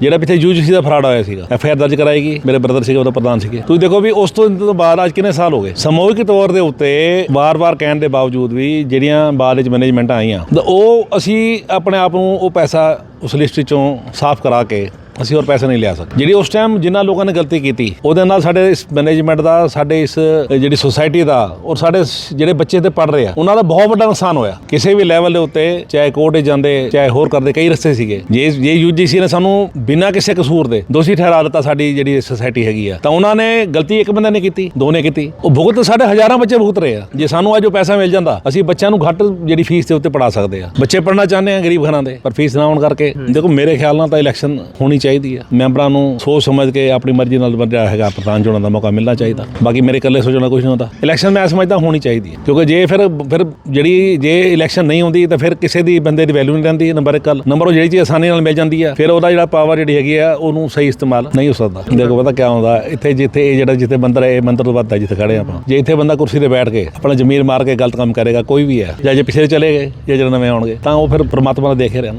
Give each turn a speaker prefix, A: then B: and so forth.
A: ਜਿਹੜਾ ਪਿੱਛੇ ਯੂਜੀਸੀ ਦਾ ਫਰਾਡ ਹੋਇਆ ਸੀਗਾ, ਐਫ ਆਈ ਆਰ ਦਰਜ ਕਰਾਏਗੀ, ਮੇਰੇ ਬ੍ਰਦਰ ਸੀਗੇ, ਉਹਦਾ ਪ੍ਰਧਾਨ ਸੀਗੇ। ਤੁਸੀਂ ਦੇਖੋ ਵੀ ਉਸ ਤੋਂ ਬਾਅਦ ਅੱਜ ਕਿੰਨੇ ਸਾਲ ਹੋ ਗਏ? ਸਮੂਹਿਕ ਤੌਰ ਦੇ ਉੱਤੇ ਵਾਰ-ਵਾਰ ਕਹਿਣ ਦੇ ਬਾਵਜੂਦ ਵੀ ਜਿਹੜੀਆਂ ਬਾਅਦ ਵਿੱਚ ਮੈਨੇਜਮੈਂਟ ਆਈਆਂ, ਤਾਂ ਉਹ ਅਸੀਂ ਆਪਣੇ ਆਪ ਨੂੰ ਉਹ ਪੈਸਾ ਉਸ ਲਿਸਟ ਚੋਂ ਸਾਫ਼ ਕਰਾ ਕੇ ਅਸੀਂ ਹੋਰ ਪੈਸੇ ਨਹੀਂ ਲਿਆ ਸਕਦੇ ਜਿਹੜੀ ਉਸ ਟਾਈਮ ਜਿਨ੍ਹਾਂ ਲੋਕਾਂ ਨੇ ਗਲਤੀ ਕੀਤੀ ਉਹਦੇ ਨਾਲ ਸਾਡੇ ਇਸ ਮੈਨੇਜਮੈਂਟ ਦਾ ਸਾਡੇ ਇਸ ਜਿਹੜੀ ਸੁਸਾਇਟੀ ਦਾ ਔਰ ਸਾਡੇ ਜਿਹੜੇ ਬੱਚੇ ਤੇ ਪੜ ਰਹੇ ਆ ਉਹਨਾਂ ਦਾ ਬਹੁਤ ਵੱਡਾ ਨੁਕਸਾਨ ਹੋਇਆ। ਕਿਸੇ ਵੀ ਲੈਵਲ ਦੇ ਉੱਤੇ ਚਾਹੇ ਕੋਰਟ ਜਾਂਦੇ ਚਾਹੇ ਹੋਰ ਕਰਦੇ ਕਈ ਰਸਤੇ ਸੀਗੇ। ਜੇ ਜੇ ਯੂਜੀਸੀ ਨੇ ਸਾਨੂੰ ਬਿਨਾਂ ਕਿਸੇ ਕਸੂਰ ਦੇ ਦੋਸ਼ੀ ਠਹਿਰਾ ਦਿੱਤਾ ਸਾਡੀ ਜਿਹੜੀ ਸੁਸਾਇਟੀ ਹੈਗੀ ਆ ਤਾਂ ਉਹਨਾਂ ਨੇ ਗਲਤੀ ਇੱਕ ਬੰਦੇ ਨੇ ਕੀਤੀ ਦੋ ਨੇ ਕੀਤੀ। ਉਹ ਭੁਗਤ ਸਾਡੇ ਹਜ਼ਾਰਾਂ ਬੱਚੇ ਭੁਗਤ ਰਹੇ ਆ। ਜੇ ਸਾਨੂੰ ਅੱਜ ਉਹ ਪੈਸਾ ਮਿਲ ਜਾਂਦਾ ਅਸੀਂ ਬੱਚਿਆਂ ਨੂੰ ਘੱਟ ਜਿਹੜੀ ਫੀਸ ਦੇ ਉੱਤੇ ਪੜਾ ਸਕਦੇ ਆ। ਬੱਚੇ ਪੜਨਾ ਚਾਹੁੰਦੇ ਆ ਗਰੀਬ ਘਰਾਂ ਦੇ ਪਰ ਫੀਸ ਨਾ ਹੋਣ ਕਰਕੇ। ਦੇਖੋ ਮੇਰੇ ਖਿਆਲ ਨਾਲ ਤਾਂ ਇਲੈਕਸ਼ਨ ਹੋਣੀ ਚਾਹੀਦੀ ਚਾਹੀਦੀ ਆ। ਮੈਂਬਰਾਂ ਨੂੰ ਸੋਚ ਸਮਝ ਕੇ ਆਪਣੀ ਮਰਜ਼ੀ ਨਾਲ ਜਿਹੜਾ ਹੈਗਾ, ਪ੍ਰਧਾਨ ਚੁਣਨ ਦਾ ਮੌਕਾ ਮਿਲਣਾ ਚਾਹੀਦਾ। ਬਾਕੀ ਮੇਰੇ ਇਕੱਲੇ ਸੋਚਣਾ ਕੁਝ ਨਹੀਂ ਹੁੰਦਾ। ਇਲੈਕਸ਼ਨ ਮੈਂ ਸਮਝਦਾ ਹੋਣੀ ਚਾਹੀਦੀ ਹੈ ਕਿਉਂਕਿ ਜੇ ਫਿਰ ਫਿਰ ਜਿਹੜੀ, ਜੇ ਇਲੈਕਸ਼ਨ ਨਹੀਂ ਹੁੰਦੀ ਤਾਂ ਫਿਰ ਕਿਸੇ ਦੀ ਬੰਦੇ ਦੀ ਵੈਲਿਊ ਨਹੀਂ ਰਹਿੰਦੀ ਨੰਬਰ ਇੱਕ ਗੱਲ। ਨੰਬਰ ਉਹ ਜਿਹੜੀ ਚੀਜ਼ ਆਸਾਨੀ ਨਾਲ ਮਿਲ ਜਾਂਦੀ ਆ, ਫਿਰ ਉਹਦਾ ਜਿਹੜਾ ਪਾਵਰ ਜਿਹੜੀ ਹੈਗੀ ਆ, ਉਹਨੂੰ ਸਹੀ ਇਸਤੇਮਾਲ ਨਹੀਂ ਹੋ ਸਕਦਾ। ਦੇਖੋ, ਪਤਾ ਕਿਆ ਹੁੰਦਾ, ਇੱਥੇ ਜਿੱਥੇ ਇਹ ਜਿਹੜਾ, ਜਿੱਥੇ ਬੰਦਰ ਹੈ ਇਹ ਮੰਦਰ ਤੋਂ ਵੱਧ ਹੈ ਜਿੱਥੇ ਖੜੇ ਆਪਾਂ। ਜੇ ਇੱਥੇ ਬੰਦਾ ਕੁਰਸੀ ਤੇ ਬੈਠ ਕੇ ਆਪਣਾ ਜ਼ਮੀਰ ਮਾਰ ਕੇ ਗਲਤ ਕੰਮ ਕਰੇਗਾ, ਕੋਈ ਵੀ ਹੈ ਜਾਂ ਜੇ ਪਿਛਲੇ ਚਲੇ ਗਏ, ਜਾਂ ਜਿਹੜੇ ਨਵੇਂ ਆਉਣਗੇ, ਤਾਂ ਉਹ ਫਿਰ ਪ੍ਰਮਾਤਮਾ ਦਾ ਦੇਖ ਹੀ ਰਿਹਾ